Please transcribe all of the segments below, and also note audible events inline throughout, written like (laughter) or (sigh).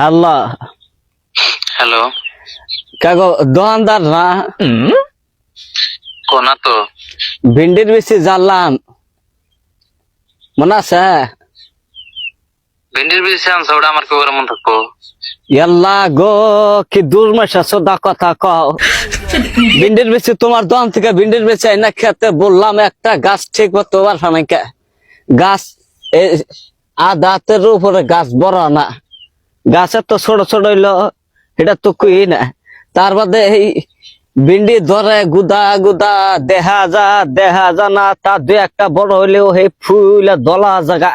Hello. Hello. কাগো দোকানদার না? কোনা তো? ভিন্ডির বেশি জানলাম মনে আছে? ভেন্ডির বিল আনছ ওটা আমার কি করে মন থাকব। এল্লা গো কি দুর্মাসা সোদা কথা কও। ভিন্ডির বেশি তোমার দোকান থেকে ভিন্ডির বেশি না খেতে বললাম একটা গাছ ঠিক মতো পারছে না কে গাছ আদাতের উপরে গাছ বড় না। গাছের তো ছোট ছোট হইল এটা তো কুই না। তার বাদে এই ভিন্ডি ধরে গুদা গুদা দেখা যা দেখা যা না তার দুই একটা বড় হইলেও এই ফুল দলা জায়গা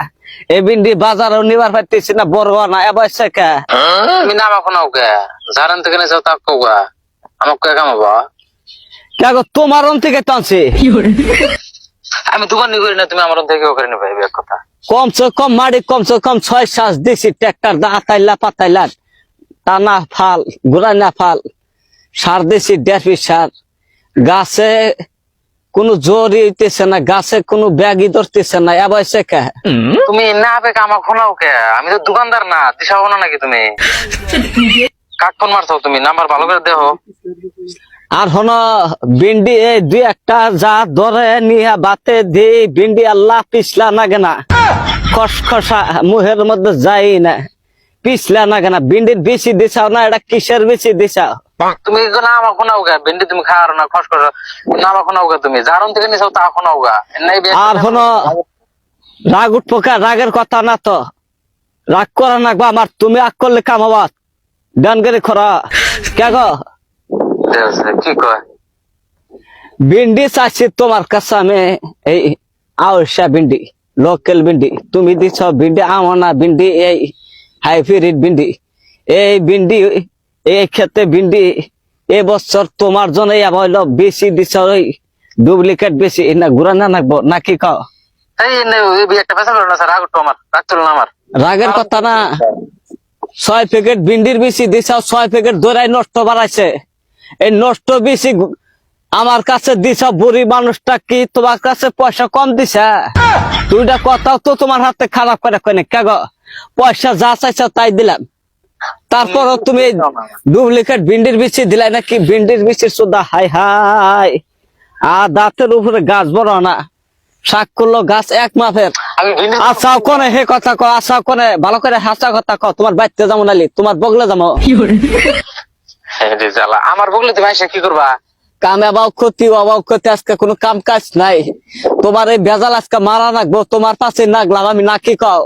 এই ভিন্ডি বাজারও নিবার পাইতেছি না বড় না এবার কে? তুমি নাম এখন ওকে। জারান থেকে নিয়ে যাও তা কৌগা আমাকে কে কামাবো তোমার অন থেকে টানছে। আমি দোকান নি করি না তুমি আমার থেকে করে নিবে এক কথা। কমসে কম মাড়ি কমসে কম ছয় সাত দিছি ট্রাক্টর দা আতাইলা পাতাইলা টানা ফাল ঘুরাইনা ফাল সার দিছি দেড় পিস সার। গাছে কোনো জোরই হইতেছে না গাছে কোনো ব্যাগই ধরতেছে না এবার সে কে? তুমি না হবে কামা খোনাও কে? আমি তো দোকানদার না দিশা না নাকি তুমি? (laughs) কাক ফোন মারছো তুমি? নাম্বার ভালো করে দেখো আর হন ভিন্ডি এই দুই একটা যা ধরে নিয়ে বাতে দি ভিন্ডি আল্লাহ পিছলা না কেনা। খসখসা মুহের মধ্যে যাই না। পিছলা না কেনা। ভিন্ডির বেশি দিছাও না এটা কিসের বেশি দিছাও? তুমি কে ভেন্ডি তুমি খাওয়ার না কে তুমি? থেকে তা আর হন রাগ উঠপোকা রাগের কথা না তো। রাগ করা না গো আমার তুমি আগ করলে কামাবা ডান করে খরা। কে গো? কি কয়? ভিন্ডি চাচ্ছি তোমার কাছে আমি এই আউসা ভিন্ডি লোকাল ভিন্ডি তুমি দিছ ভিন্ডি আমনা ভিন্ডি এই হাইব্রিড ভিন্ডি এই ভিন্ডি এই ক্ষেত্রে ভিন্ডি এ বছর তোমার জন্য হইল বেশি দিছ ওই ডুপ্লিকেট বেশি। না ঘুরা না নাকবো কও? নে, না আমার রাগের কথা না। ছয় প্যাকেট ভিন্ডির বেশি দিছ ছয় প্যাকেট দৌড়াই নষ্ট বাড়াইছে। এই নষ্ট বেশি আমার কাছে দিছা বুড়ি মানুষটা কি তোমার কাছে পয়সা কম দিছে? দুইটা কথাও তো তোমার হাতে খারাপ করে কয় না? কেগ পয়সা যা চাইছো তাই দিলাম। তারপরও তুমি ডুপ্লিকেট ভিন্ডির বিচি দিলাই নাকি? ভিন্ডির বিচির সুদা হাই হাই। আর দাঁতের উপরে গাছ বড় না। শাক করল গাছ এক মাপের। আমি ভিন্ডি আচ্ছা হে কথা ক আচ্ছা কোনে? ভালো করে হাসা কথা ক তোমার বাইতে যাব নালি তোমার বগলে যাব। (laughs) জ্বালা। আমার বগলে তুমি এসে কি করবা? কামে ক্ষতি ক্ষতি আজকে কোনো কাম কাজ নাই। তোমার এই আজকে মারা নাকবো তোমার পাশে আমি নাকি কও?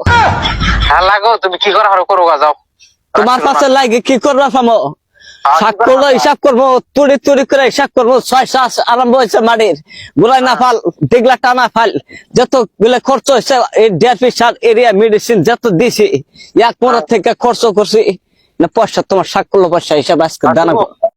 হ্যাঁ লাগো তুমি কি করা হারো করো যাও। তোমার পাশে লাগে কি করবা ফামো শাক করল হিসাব করব তুড়ি তুড়ি করে হিসাব করব ছয় শ্বাস আরম্ভ হয়েছে মাটির। গুলাই না ফাল দিগলা টানা ফাল। যতগুলো খরচ হয়েছে এই দেড় পিস সার এরিয়া মেডিসিন যত দিছি এক পনেরো থেকে খরচ করছি। না পয়সা তোমার করল পয়সা হিসাব আজকে জানাব